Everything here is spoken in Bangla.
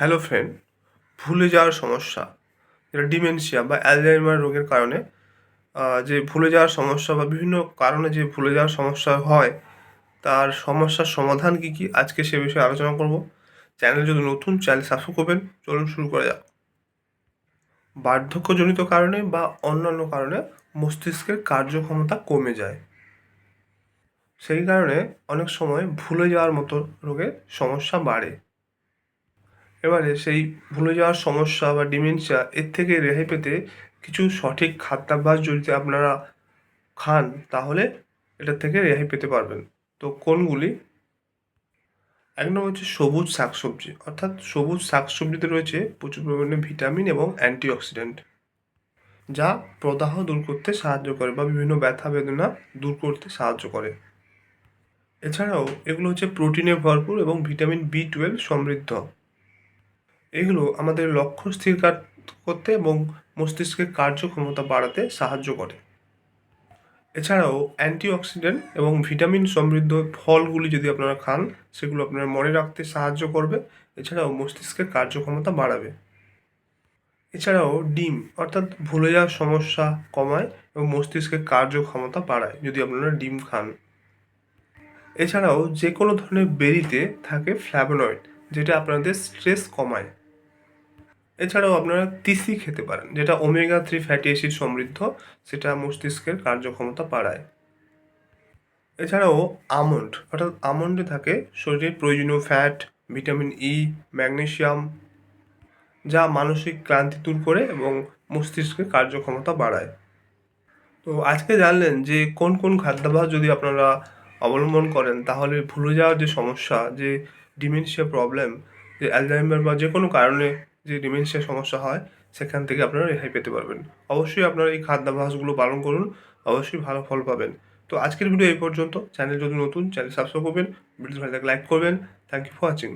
হ্যালো ফ্রেন্ড, ভুলে যাওয়ার সমস্যা, যেটা ডিমেনশিয়া বা অ্যালজাইমার রোগের কারণে যে ভুলে যাওয়ার সমস্যা বা বিভিন্ন কারণে যে ভুলে যাওয়ার সমস্যা হয়, তার সমস্যার সমাধান কী কী, আজকে সে বিষয়ে আলোচনা করব। চ্যানেল যদি নতুন, চ্যানেল সাবস্ক্রাইব করবেন। চলুন শুরু করা যাক। বার্ধক্যজনিত কারণে বা অন্যান্য কারণে মস্তিষ্কের কার্যক্ষমতা কমে যায়। সেই কারণে অনেক সময় ভুলে যাওয়ার মতো রোগের সমস্যা বাড়ে। এবারে সেই ভুলে যাওয়ার সমস্যা বা ডিমেনশিয়া এর থেকে রেহাই পেতে কিছু সঠিক খাদ্যাভ্যাস যদি আপনারা খান, তাহলে এটার থেকে রেহাই পেতে পারবেন। তো কোনগুলি? এক নম্বর হচ্ছে সবুজ শাকসবজি। অর্থাৎ সবুজ শাকসবজিতে রয়েছে প্রচুর পরিমাণে ভিটামিন এবং অ্যান্টিঅক্সিডেন্ট, যা প্রদাহ দূর করতে সাহায্য করে বা বিভিন্ন ব্যথা বেদনা দূর করতে সাহায্য করে। এছাড়াও এগুলো হচ্ছে প্রোটিনে ভরপুর এবং ভিটামিন বি টুয়েলভ সমৃদ্ধ। এগুলো আমাদের লক্ষ্য স্থির করতে এবং মস্তিষ্কের কার্যক্ষমতা বাড়াতে সাহায্য করে। এছাড়াও অ্যান্টিঅক্সিডেন্ট এবং ভিটামিন সমৃদ্ধ ফলগুলি যদি আপনারা খান, সেগুলো আপনারা মনে রাখতে সাহায্য করবে। এছাড়াও মস্তিষ্কের কার্যক্ষমতা বাড়াবে। এছাড়াও ডিম, অর্থাৎ ভুলে যাওয়ার সমস্যা কমায় এবং মস্তিষ্কের কার্যক্ষমতা বাড়ায় যদি আপনারা ডিম খান। এছাড়াও যে কোনো ধরনের বেরিতে থাকে ফ্ল্যাভোনয়েড, যেটা আপনাদের স্ট্রেস কমায়। এছাড়াও আপনারা তিসি খেতে পারেন, যেটা ওমেগা থ্রি ফ্যাটি অ্যাসিড সমৃদ্ধ, সেটা মস্তিষ্কের কার্যক্ষমতা বাড়ায়। এছাড়াও আমন্ড অর্থাৎ আমন্ডে থাকে শরীরের প্রয়োজনীয় ফ্যাট ভিটামিন ই ম্যাগনেশিয়াম যা মানসিক ক্লান্তি দূর করে এবং মস্তিষ্কের কার্যক্ষমতা বাড়ায়। তো আজকে জানলেন যে কোন কোন খাদ্যাভ্যাস যদি আপনারা অবলম্বন করেন, তাহলে ভুলে যাওয়ার যে সমস্যা, যে ডিমেনশিয়া প্রবলেম যে অ্যালজাইমার বা যে কোনো কারণে যে ডিমেনশিয়া সমস্যা হয়, সেখান থেকে আপনারা রেহাই পেতে পারবেন। অবশ্যই আপনারা এই খাদ্যাভ্যাসগুলো পালন করুন, অবশ্যই ভালো ফল পাবেন। তো আজকের ভিডিও এই পর্যন্ত। চ্যানেল যদি নতুন চ্যানেল সাবস্ক্রাইব করবেন ভিডিও ভালো লাইক করবেন। Thank you for watching